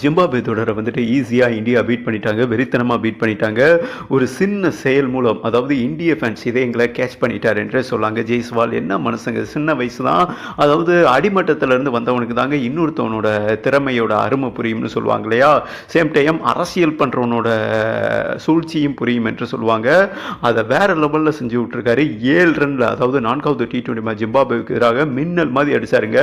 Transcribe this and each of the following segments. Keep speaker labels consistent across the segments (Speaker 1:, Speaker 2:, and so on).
Speaker 1: Zimbabwe தொடரை வந்துட்டு ஈஸியாக இந்தியா பீட் பண்ணிட்டாங்க வெறித்தனமாக பீட் பண்ணிட்டாங்க. ஒரு சின்ன செயல் மூலம் அதாவது இந்திய ஃபேன்ஸ் இதே எங்களை கேட்ச் பண்ணிட்டார் என்றே சொல்லாங்க. ஜெய்ஸ்வால் என்ன மனுஷங்க சின்ன வயசு தான் அதாவது அடிமட்டத்திலேருந்து வந்தவனுக்கு தாங்க இன்னொருத்தவனோட திறமையோட அருமை புரியும்னு சொல்லுவாங்க இல்லையா? சேம் டைம் அரசியல் பண்ணுறவனோட சூழ்ச்சியும் புரியும் என்று சொல்லுவாங்க. அதை வேற லெவலில் செஞ்சு விட்டுருக்காரு. ஏழு ரனில் அதாவது நான்காவது டி டுவெண்ட்டி மேட்ச் ஜிம்பாபேவுக்கு எதிராக மின்னல் மாதிரி அடிச்சாருங்க.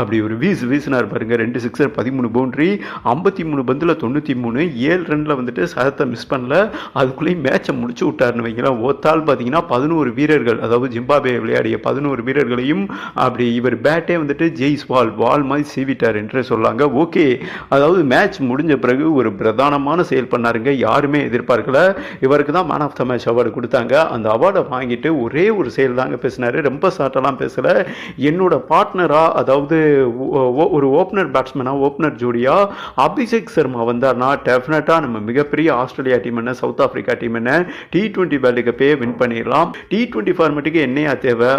Speaker 1: அப்படி ஒரு வீசு வீசினார் பாருங்க ரெண்டு சிக்ஸர் பதிமூணு பவுண்டரி ஐம்பத்தி மூணு பந்தில் தொண்ணூற்றி மூணு ஏழு ரனில் வந்துட்டு சதத்தை மிஸ் பண்ணல. அதுக்குள்ளேயும் மேட்சை முடிச்சு விட்டாருன்னு வைங்களேன். ஒத்தால் பார்த்தீங்கன்னா பதினோரு வீரர்கள் அதாவது ஜிம்பாபே விளையாடிய பதினோரு வீரர்களையும் அப்படி இவர் பேட்டே வந்துட்டு ஜெய்ஸ் வால் வால் மாதிரி சீவிட்டார் என்று சொல்லாங்க. ஓகே அதாவது மேட்ச் முடிஞ்ச பிறகு ஒரு பிரதானமான செயல் பண்ணாருங்க. யாருமே எதிர்பார்க்கல. இவருக்கு தான் man of the match award கொடுத்தாங்க. அந்த அவார்டை வாங்கிட்டு ஒரே ஒரு செயல் தாங்க பேசினாரு. ரொம்ப சாட்டெல்லாம் பேசல. என்னோட பார்ட்னரா அதாவது ஓ- ஒரு ஓப்பனர் பேட்ஸ்மேனா ஓப்பனர் ஜோடியா அபிஷேக் சர்மா வந்தார்னா டெஃபினட்டாக நம்ம மிகப்பெரிய ஆஸ்திரேலியா டீம் என்ன சவுத் ஆஃப்ரிக்கா டீம் என்ன டி டுவெண்ட்டி வேர்ல்டு கப்பே வின் பண்ணிடலாம் டி டுவெண்ட்டி ஃபார்மேட்டுக்கு என்னையா தேவை?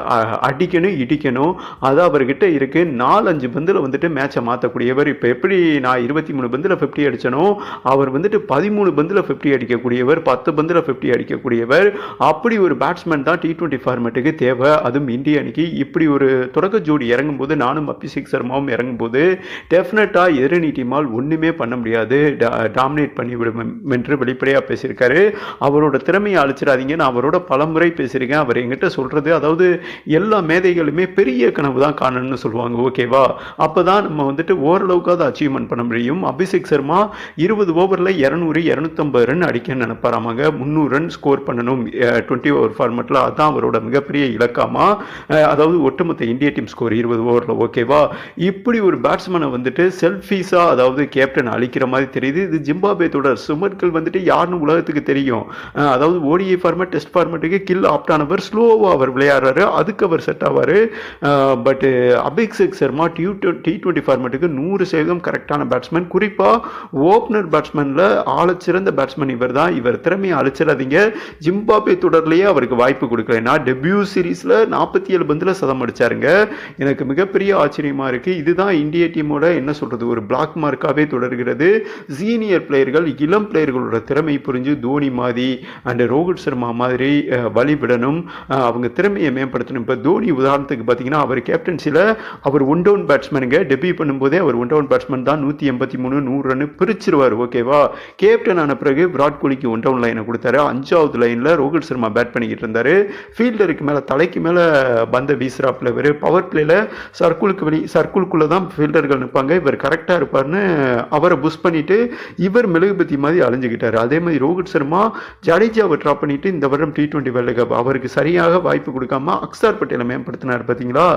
Speaker 1: அடிக்கணும் இடிக்கணும். அது அவர்கிட்ட இருக்கு. நாலஞ்சு பந்தில் வந்துட்டு மேட்சை மாற்றக்கூடியவர் இப்போ எப்படி நான் இருபத்தி மூணு பந்தில் ஃபிஃப்டி அடித்தனோ அவர் வந்துட்டு பதிமூணு பந்தில் ஃபிஃப்டி அடிக்கக்கூடியவர் பத்து பந்தில் ஃபிஃப்டி அடிக்கக்கூடியவர். அப்படி ஒரு பேட்ஸ்மேன் தான் டி டுவெண்ட்டி ஃபார்மேட்டுக்கு தேவை. அதுவும் இந்திய அணிக்கு. இப்படி ஒரு தொடக்க ஜோடி இறங்கும்போது நானும் அபிஷேக் சர்மாவும் இறங்கும்போது டெஃபினட்டாக எதிரணி டீமால் ஒன்று ஒன்றுமே பண்ண முடியாது. டாமினேட் பண்ணிவிடும் என்று வெளிப்படையாக பேசியிருக்காரு. அவரோட திறமையை அழிச்சிடாதீங்க. நான் அவரோட பலமுறை பேசியிருக்கேன். அவர் எங்கிட்ட சொல்கிறது அதாவது எல்லா மேதைகளுமே பெரிய கனவு தான் காணணும்னு சொல்லுவாங்க. ஓகேவா? அப்போ தான் நம்ம வந்துட்டு ஓரளவுக்காவது அச்சீவ்மெண்ட் பண்ண முடியும். அபிஷேக் சர்மா இருபது ஓவரில் இரநூறு இரநூத்தம்பது ரன் அடிக்கன்னு நினைப்பாராமாங்க. முந்நூறு ரன் ஸ்கோர் பண்ணணும். டுவெண்ட்டி ஓவர் ஃபார்மெட்டில் அதான் அவரோட மிகப்பெரிய இலக்காமா? அதாவது ஒட்டுமொத்த இந்திய டீம் ஸ்கோர் இருபது ஓவரில். ஓகேவா? இப்படி ஒரு பேட்ஸ்மேனை வந்துட்டு செல்ஃபீஸாக அதாவது கேப்டன் அழிக்கிற மாதிரி தெரியுது. இது ஜிம்பாபே தொடர். சுமன்கள் வந்துட்டு யாருன்னு உலகத்துக்கு தெரியும். அதாவது ஓடிஐ ஃபார்மேட் டெஸ்ட் ஃபார்மேட்டுக்கு கில் ஆப்ட் ஆனவர் ஸ்லோவாக அவர் விளையாடுறாரு. அதுக்கு அவர் செட் ஆவார். பட்டு அபிஷேக் சர்மா டியூ டி டுவெண்ட்டி ஃபார்மேட்டுக்கு நூறு சதவீதம் கரெக்டான பேட்ஸ்மேன் குறிப்பாக ஓப்பனர் பேட்ஸ்மேனில் ஆழச்சிறந்த பேட்ஸ்மேன் இவர் தான் இவர் திறமையை அழிச்சிடாதீங்க. ஜிம்பாபே தொடர்லேயே அவருக்கு வாய்ப்பு கொடுக்கல. நான் டெபியூ சீரீஸில் நாற்பத்தி ஏழு பந்தில் சதம் அடிச்சாருங்க. எனக்கு மிகப்பெரிய ஆச்சரியமாக இருக்குது இதுதான் இந்திய டீமோட என்ன சொல்கிறது ஒரு பிளாக் மார்க்காகவே தொடர்கிறது. சீனியர் பிளேயர்கள் இளம் பிளேயர்களோட திறமை புரிஞ்சு தோனி மாதிரி அண்ட் ரோஹித் சர்மா மாதிரி வழிபடணும் அவங்க திறமையை மேம்படுத்தணும். இப்போ தோனி உதாரணத்துக்கு பார்த்தீங்கன்னா அவர் கேப்டன்சியில் அவர் ஒன் டவுன் பேட்ஸ்மேனுங்க டெபியூ பண்ணும்போதே அவர் ஒன் டவுன் பேட்ஸ்மேன் தான் நூற்றி எண்பத்தி மூணு நூறு ரன் பிரிச்சிருவார் ஓகேவா கேப்டன் ஆன பிறகு விராட் கோலிக்கு ஒன் டவுன் லைனை கொடுத்தாரு. அஞ்சாவது லைனில் ரோஹித் சர்மா பேட் பண்ணிக்கிட்டு இருந்தார். ஃபீல்டருக்கு மேலே தலைக்கு மேலே பந்த வீசுறாப்பில் இவர். பவர் பிளேயில் சர்க்குலுக்கு வெளி சர்க்குலுக்குள்ளே தான் ஃபீல்டர்கள் நிற்பாங்க இவர் கரெக்டாக இருப்பார்னு அவரை புஷ் பண்ணிட்டு இவர் மெழுகுபத்தி மாதிரி அழிஞ்சுக்கிட்டார். அதே மாதிரி ரோஹித் சர்மா ஜடேஜாவை ட்ராப் பண்ணிட்டு இந்த வருடம் டி டுவெண்ட்டி வேர்ல்டு கப் அவருக்கு சரியாக வாய்ப்பு கொடுக்காம அக்ஸார் பட்டேலை மேம்படுத்தினார் பார்த்தீங்களா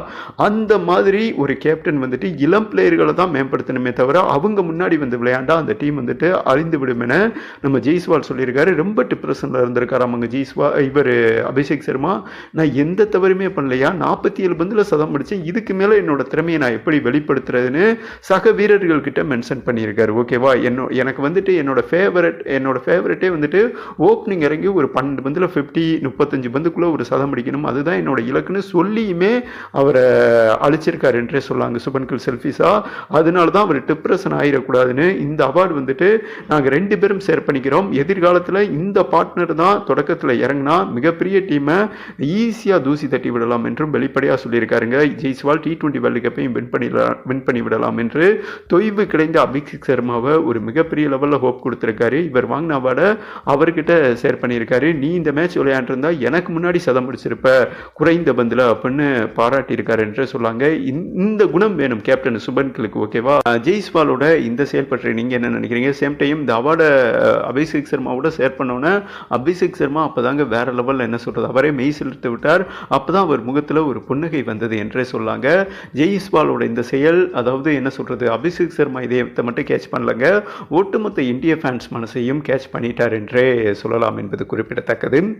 Speaker 1: அந்த மாதிரி ஒரு கேப்டன் வந்துட்டு இளம் பிளேயர்களை தான் மேம்படுத்தணுமே தவிர அவங்க முன்னாடி வந்து விளையாண்டா அந்த டீம் வந்துட்டு அழிந்து விடும் என நம்ம ஜெய்ஸ்வால் சொல்லியிருக்காரு. ரொம்ப டிப்ரெஷனில் இருந்திருக்காரு அவங்க ஜெய்ஸ்வா இவர் அபிஷேக் சர்மா. நான் எந்த தவறுமே பண்ணலையா? நாற்பத்தி ஏழு பந்தில் சதம் அடித்தேன் இதுக்கு மேலே என்னோட திறமையை நான் எப்படி வெளிப்படுத்துறதுன்னு சக வீரர்கள் கிட்ட மென்ஷன் பண்ணியிருக்காரு. ஓகேவா என்ன எனக்கு வந்துட்டு என்னோட ஃபேவரட் என்னோட ஃபேவரட்டே வந்துட்டு ஓப்பனிங் இறங்கி ஒரு பன்னெண்டு பந்தில் ஃபிஃப்டி முப்பத்தஞ்சு பந்துக்குள்ளே ஒரு சதம் அடிக்கணும். அதுதான் என்னோட இலக்குன்னு சொல்லியுமே அவரை அழிச்சிருக்காரு என்றே சொல்லாங்க. சுபன்கில் செல்ஃபிஸா அதனால தான் அவர் டிப்ரெஷன் ஆகிடக்கூடாதுன்னு இந்த அவார்டு வந்துட்டு நாங்கள் ரெண்டு பேரும் ஷேர் பண்ணிக்கிறோம். எதிர்காலத்தில் இந்த பார்ட்னர் தான் தொடக்கத்தில் இறங்கினா மிகப்பெரிய டீமை ஈஸியாக தூசி தட்டி விடலாம் என்றும் வெளிப்படையாக சொல்லியிருக்காருங்க. ஜெய்ஸ்வால் டி டுவெண்ட்டி வேர்ல்டு கப்பையும் வின் பண்ணிடலாம் வின் பண்ணி விடலாம் என்று தொய்வு கிடைந்த அபிஷேக் சர்மாவை ஒரு மிகப்பெரிய லெவலில் ஹோப் கொடுத்துருக்காரு. இவர் வாங்கின அவார்டை அவர்கிட்ட ஷேர் பண்ணியிருக்காரு. நீ இந்த மேட்ச் விளையாண்டுருந்தா எனக்கு முன்னாடி சதம் முடிச்சிருப்ப குறைந்த பந்தில் அப்படின்னு பாராட்டியிருக்காரு என்று சொல்லாங்க. இந்த- குணம் வேணும் கேப்டன் சுபன்களுக்கு ஓகேவா ஜெய்ஸ்வாலோட இந்த செயல் பற்றி நீங்கள் என்ன நினைக்கிறீங்க? சேம் டைம் இந்த அவார்டை அபிஷேக் சர்மாவோட ஷேர் பண்ணோன்னே அபிஷேக் சர்மா அப்போதாங்க வேற லெவலில் என்ன சொல்கிறது அவரே மெய் செலுத்து விட்டார். அப்போ தான் அவர் முகத்தில் ஒரு புன்னகை வந்தது என்றே சொல்லாங்க. ஜெய்ஸ்வாலோட இந்த செயல் அதாவது என்ன சொல்கிறது அபிஷேக் சர்மா இதே விஷயத்தை மட்டும் கேட்ச் பண்ணலங்க. ஒட்டுமொத்த இந்திய ஃபேன்ஸ் மனசையும் கேட்ச் பண்ணிட்டார் என்றே சொல்லலாம் என்பது குறிப்பிடத்தக்கது.